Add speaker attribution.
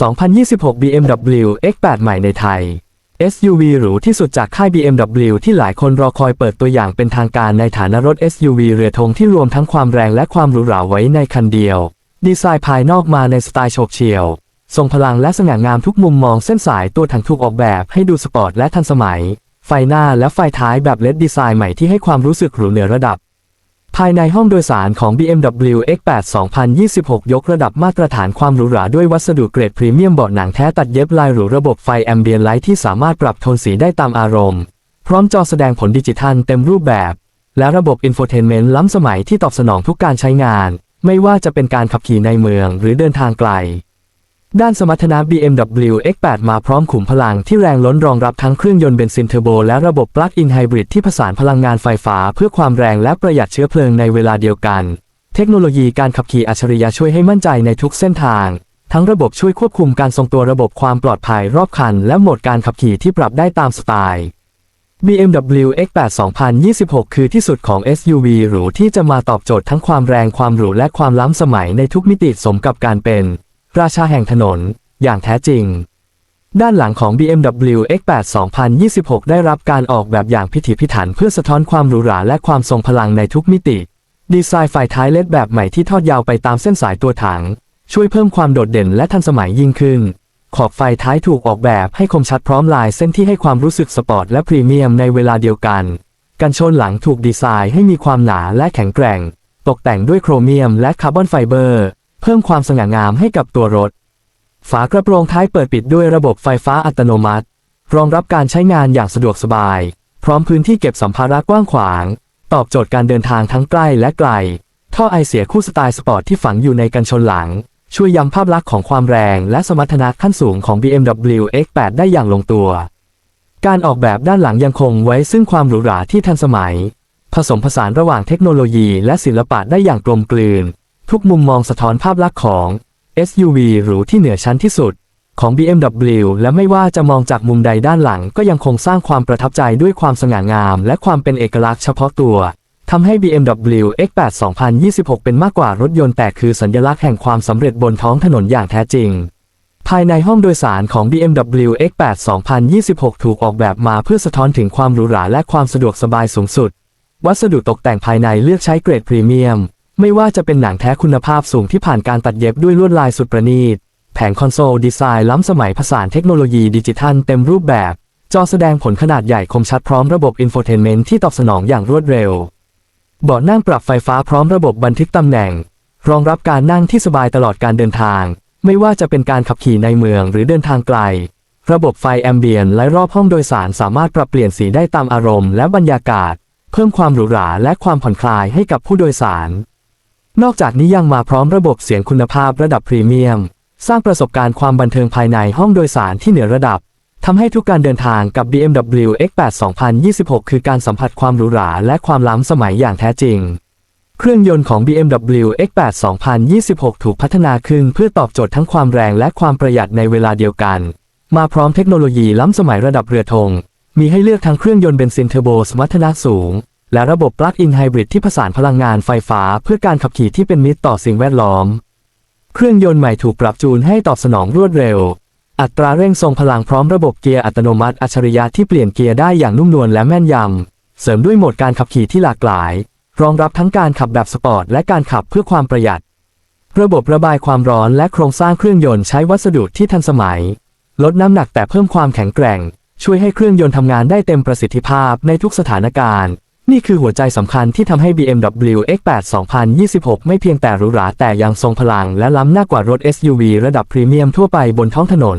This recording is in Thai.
Speaker 1: 2026 BMW X8 ใหม่ในไทย SUV หรูที่สุดจากค่าย BMW ที่หลายคนรอคอยเปิดตัวอย่างเป็นทางการในฐานะรถ SUV เรือธงที่รวมทั้งความแรงและความหรูหราไว้ในคันเดียว ดีไซน์ภายนอกมาในสไตล์โฉบเฉี่ยว ทรงพลังและสง่างามทุกมุมมองเส้นสายตัวถังถูกออกแบบให้ดูสปอร์ตและทันสมัย ไฟหน้าและไฟท้ายแบบเลดดีไซน์ใหม่ที่ให้ความรู้สึกหรูเหนือระดับ ภายในห้องโดยสารของ BMW X8 2026 ยกระดับมาตรฐานความหรูหราด้วยวัสดุเกรดพรีเมียมเบาะหนังแท้ตัดเย็บลายหรูระบบไฟแอมเบียนไลท์ที่สามารถปรับโทนสีได้ตามอารมณ์ พร้อมจอแสดงผลดิจิทัลเต็มรูปแบบ และระบบอินโฟเทนเมนต์ล้ำสมัยที่ตอบสนองทุกการใช้งาน ไม่ว่าจะเป็นการขับขี่ในเมืองหรือเดินทางไกล ด้านสมรรถนะ BMW X8 มาพร้อมขุมพลังที่แรงล้นรองรับทั้งเครื่องยนต์เบนซินเทอร์โบและระบบปลั๊กอินไฮบริดที่ผสานพลังงานไฟฟ้าเพื่อความแรงและประหยัดเชื้อเพลิงในเวลาเดียวกัน เทคโนโลยีการขับขี่อัจฉริยะช่วยให้มั่นใจในทุกเส้นทาง ทั้งระบบช่วยควบคุมการทรงตัวระบบความปลอดภัยรอบคัน และโหมดการขับขี่ที่ปรับได้ตามสไตล์ BMW X8 2026 คือที่สุดของ SUV หรูที่จะมาตอบโจทย์ทั้งความแรงความหรูและความล้ำสมัยในทุกมิติสมกับการเป็น ราชาแห่งถนน อย่างแท้จริง ด้านหลังของ BMW X8 2026 ได้รับการออกแบบอย่างพิถีพิถันเพื่อสะท้อนความหรูหราและความทรงพลังในทุกมิติ ดีไซน์ไฟท้ายเล็ดแบบใหม่ที่ทอดยาวไปตามเส้นสายตัวถัง ช่วยเพิ่มความโดดเด่นและทันสมัยยิ่งขึ้น ขอบไฟท้ายถูกออกแบบให้คมชัดพร้อมลายเส้นที่ให้ความรู้สึกสปอร์ตและพรีเมียมในเวลาเดียวกัน กันชนหลังถูกดีไซน์ให้มีความหนาและแข็งแกร่ง ตกแต่งด้วยโครเมียมและคาร์บอนไฟเบอร์ พิ่มความสง่างามให้กับตัวรถ ฝากระโปรงท้ายเปิดปิดด้วยระบบไฟฟ้าอัตโนมัติ รองรับการใช้งานอย่างสะดวกสบาย พร้อมพื้นที่เก็บสัมภาระกว้างขวาง ตอบโจทย์การเดินทางทั้งใกล้และไกล ท่อไอเสียคู่สไตล์สปอร์ตที่ฝังอยู่ในกันชนหลัง ช่วยย้ำภาพลักษณ์ของความแรงและสมรรถนะขั้นสูงของ BMW X8 ได้อย่างลงตัว การออกแบบด้านหลังยังคงไว้ซึ่งความหรูหราที่ทันสมัย ผสมผสานระหว่างเทคโนโลยีและศิลปะได้อย่างกลมกลืน ทุกมุมมองสะท้อนภาพลักษณ์ของ SUV หรูที่เหนือชั้นที่สุด ของ BMW และไม่ว่าจะมองจากมุมใดด้านหลัง ก็ยังคงสร้างความประทับใจด้วยความสง่างาม และความเป็นเอกลักษณ์เฉพาะตัวทำให้ BMW X8 2026 เป็นมากกว่ารถยนต์แต่คือสัญลักษณ์แห่งความสำเร็จบนท้องถนนอย่างแท้จริง ภายในห้องโดยสารของ BMW X8 2026 ถูกออกแบบมาเพื่อสะท้อนถึงความหรูหราและความสะดวกสบายสูงสุด วัสดุตกแต่งภายในเลือกใช้เกรดพรีเมียม ไม่ว่าจะเป็นหนังแท้คุณภาพสูงที่ผ่านการตัดเย็บด้วยลวดลายสุดประณีต แผงคอนโซลดีไซน์ล้ำสมัยผสานเทคโนโลยีดิจิทัลเต็มรูปแบบ จอแสดงผลขนาดใหญ่คมชัดพร้อมระบบอินโฟเทนเมนต์ที่ตอบสนองอย่างรวดเร็ว เบาะนั่งปรับไฟฟ้าพร้อมระบบบันทึกตำแหน่ง รองรับการนั่งที่สบายตลอดการเดินทาง ไม่ว่าจะเป็นการขับขี่ในเมืองหรือเดินทางไกล ระบบไฟแอมเบียนและรอบห้องโดยสารสามารถปรับเปลี่ยนสีได้ตามอารมณ์และบรรยากาศ เพิ่มความหรูหราและความผ่อนคลายให้กับผู้โดยสาร นอกจากนี้ยังมาพร้อมระบบเสียงคุณภาพระดับพรีเมียม สร้างประสบการณ์ความบันเทิงภายในห้องโดยสารที่เหนือระดับทำให้ทุกการเดินทางกับ BMW X8 2026 คือการสัมผัสความหรูหราและความล้ำสมัยอย่างแท้จริง เครื่องยนต์ของ BMW X8 2026 ถูกพัฒนาขึ้นเพื่อตอบโจทย์ทั้งความแรงและความประหยัดในเวลาเดียวกัน มาพร้อมเทคโนโลยีล้ำสมัยระดับเรือธง มีให้เลือกทั้งเครื่องยนต์เบนซินเทอร์โบสมรรถนะสูง และระบบปลั๊กอินไฮบริดที่ผสานพลังงานไฟฟ้าเพื่อการขับขี่ที่เป็นมิตรต่อสิ่งแวดล้อม เครื่องยนต์ใหม่ถูกปรับจูนให้ตอบสนองรวดเร็ว อัตราเร่งทรงพลังพร้อมระบบเกียร์อัตโนมัติอัจฉริยะที่เปลี่ยนเกียร์ได้อย่างนุ่มนวลและแม่นยำ เสริมด้วยโหมดการขับขี่ที่หลากหลาย รองรับทั้งการขับแบบสปอร์ตและการขับเพื่อความประหยัด ระบบระบายความร้อนและโครงสร้างเครื่องยนต์ใช้วัสดุที่ทันสมัย ลดน้ำหนักแต่เพิ่มความแข็งแกร่ง ช่วยให้เครื่องยนต์ทำงานได้เต็มประสิทธิภาพในทุกสถานการณ์ นี่คือหัวใจสำคัญที่ทำให้ BMW X8 2026 ไม่เพียงแต่หรูหราแต่ยังทรงพลังและล้ำหน้ากว่ารถ SUV ระดับพรีเมียมทั่วไปบนท้องถนน